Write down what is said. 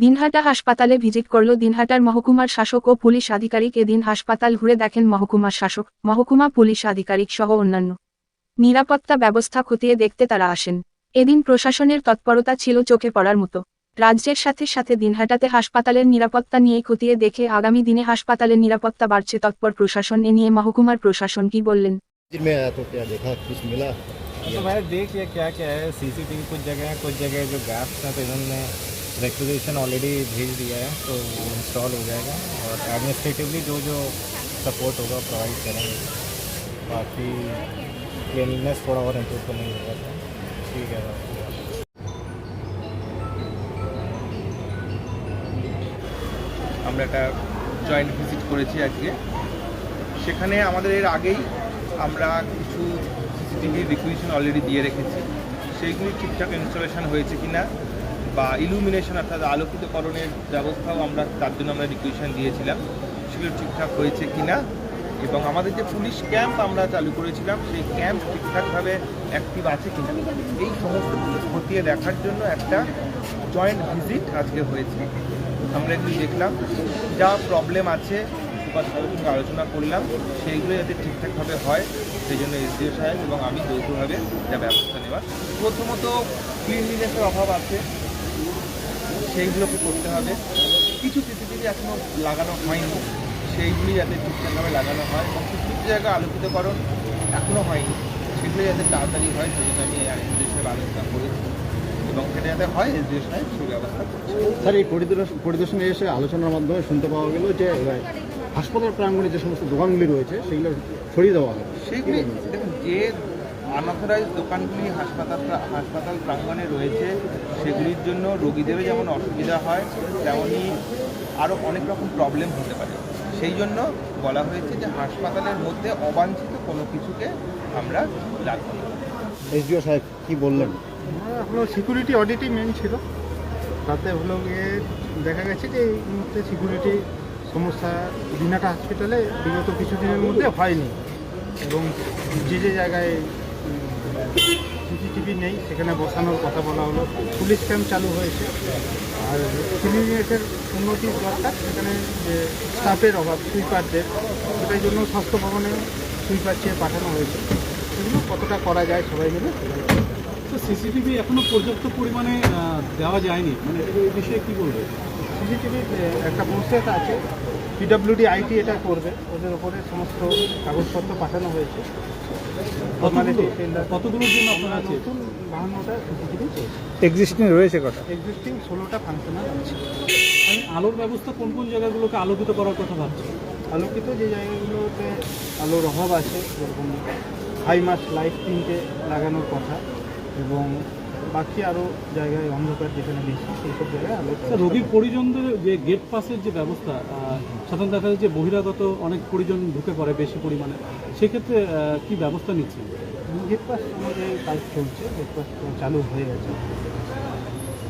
দিনহাটা হাসপাতালে ভিজিট করল দিনহাটার মহকুমার শাসক ও পুলিশ আধিকারিক এদিন হাসপাতাল ঘুরে দেখেন মহকুমার শাসক মহকুমা পুলিশ আধিকারিক সহ অন্যান্য নিরাপত্তা ব্যবস্থা খতিয়ে দেখতে তারা আসেন এদিন প্রশাসনের তৎপরতা ছিল চোখে পড়ার মতো রাজ্যের সাথে সাথে দিনহাটাতে হাসপাতালের নিরাপত্তা নিয়ে খতিয়ে দেখে আগামী দিনে হাসপাতালের নিরাপত্তা বাড়ছে তৎপর প্রশাসন এ নিয়ে মহকুমার প্রশাসন কি বললেন मंदिर में आया तो क्या देखा कुछ मिला तो भाई देख लिया क्या क्या है सीसीटीवी कुछ जगह है कुछ जगह जो गैप्स हैं तो इन्होंने रिक्वेजिशन ऑलरेडी भेज दिया है तो वो इंस्टॉल हो जाएगा और एडमिनिस्ट्रेटिवली जो जो सपोर्ट होगा प्रोवाइड करेंगे बाकी क्लीनलीनेस थोड़ा और इम्प्रूव करने की जरूरत है ठीक है बाकी আমরা একটা জয়েন্ট ভিজিট করেছি আজকে সেখানে আমাদের এর আগেই আমরা কিছু সিসিটিভি রিকুইশন অলরেডি দিয়ে রেখেছি সেইগুলি ঠিকঠাক ইনস্টলেশন হয়েছে কিনা বা ইলুমিনেশন অর্থাৎ আলোকিতকরণের ব্যবস্থাও আমরা তার জন্য আমরা রিকুয়েশন দিয়েছিলাম। সেগুলো ঠিকঠাক হয়েছে কিনা? এবং আমাদের যে পুলিশ ক্যাম্প আমরা চালু করেছিলাম, সেই ক্যাম্প ঠিকঠাকভাবে অ্যাক্টিভ আছে কিনা? এই সমস্ত কিছু খতিয়ে দেখার জন্য একটা জয়েন্ট ভিজিট আজকে হয়েছে। আমরা একটু দেখলাম যা প্রবলেম আছে সাহেবের সঙ্গে আলোচনা করলাম, সেইগুলো যাতে ঠিকঠাকভাবে হয় সেই জন্য এসডিও সাহেব এবং আমি যৌথভাবে যা ব্যবস্থা নেওয়ার। প্রথমত ক্লিনলিনেসের অভাব আছে। সেইগুলোকে করতে হবে। কিছু সিসিটিভি এখনও লাগানো হয়নি। সেইগুলি যাতে ঠিকঠাকভাবে লাগানো হয় এবং কিছু কিছু জায়গায় আলোকিতকরণ এখনও হয়নি। সেগুলো যাতে তাড়াতাড়ি হয় সেই জন্য আমি এসডিও সাহেব আলোচনা করেছি এবং সেটা যাতে হয় এসডিও সাহেব সুব্যবস্থা করছে। স্যার এই পরিদর্শন পরিদর্শনে এসে আলোচনার মাধ্যমে শুনতে পাওয়া গেল যে হাসপাতাল প্রাঙ্গণে যে সমস্ত দোকানগুলি রয়েছে সেগুলো সরিয়ে দেওয়া হবে। সেগুলি দেখুন যে আনঅথরাইজ দোকানগুলি হাসপাতাল হাসপাতাল প্রাঙ্গণে রয়েছে সেগুলির জন্য রোগীদেরও যেমন অসুবিধা হয় তেমনই আরও অনেক রকম প্রবলেম হতে পারে। সেই জন্য বলা হয়েছে যে হাসপাতালের মধ্যে অবাঞ্ছিত কোনো কিছুকে আমরা রাখব এসডিও সাহেব কি বললেন? হলো সিকিউরিটি অডিটই মেন ছিল। তাতে হলো গিয়ে দেখা গেছে যে এই মুহূর্তে সিকিউরিটি সমস্যা দিনাটা হসপিটালে বিগত কিছুদিনের মধ্যে হয়নি। এবং যে যে জায়গায় সিসিটিভি নেই সেখানে বসানোর কথা বলা হলো। পুলিশ ক্যাম্প চালু হয়েছে। আর ক্লিনিকের উন্নতি দরকার সেখানে যে স্টাফের অভাব সুইপারদের সেটার জন্য স্বাস্থ্য ভবনে সুইপার চেয়ে পাঠানো হয়েছে। সেগুলো কতটা করা যায় সবাই মিলে। তো সিসিটিভি এখনও পর্যাপ্ত পরিমাণে দেওয়া যায়নি। মানে এই বিষয়ে কী বলবে সিসিটিভি একটা প্রসেস আছে পিডব্লিউডি আইটি এটা করবে। ওদের উপরে সমস্ত কাগজপত্র পাঠানো হয়েছে। কতগুলোর জন্য আপনারা আছে? নতুন বাহান্নটা সিসিটিভি এক্সিস্টিং রয়েছে কটা? এক্সিস্টিং ষোলোটা ফাংশনাল আছে। আমি আলোর ব্যবস্থা কোন কোন জায়গাগুলোকে আলোকিত করার কথা ভাবছি আলোকিত যে জায়গাগুলোতে আলোর অভাব আছে যেরকম হাই মাস লাইট তিনটে লাগানোর কথা এবং বাকি আরও জায়গায় অন্ধকার যেখানে বেশি সেই সব জায়গায় আলো স্যার রোগীর পরিজনদের যে গেট পাসের যে ব্যবস্থা সাধারণত দেখা যায় যে বহিরাগত অনেক পরিজন ঢুকে পড়ে বেশি পরিমাণে, সেক্ষেত্রে কি ব্যবস্থা নিচ্ছেন? গেট পাস আমাদের কাজ চলছে গেট পাস চালু হয়ে গেছে।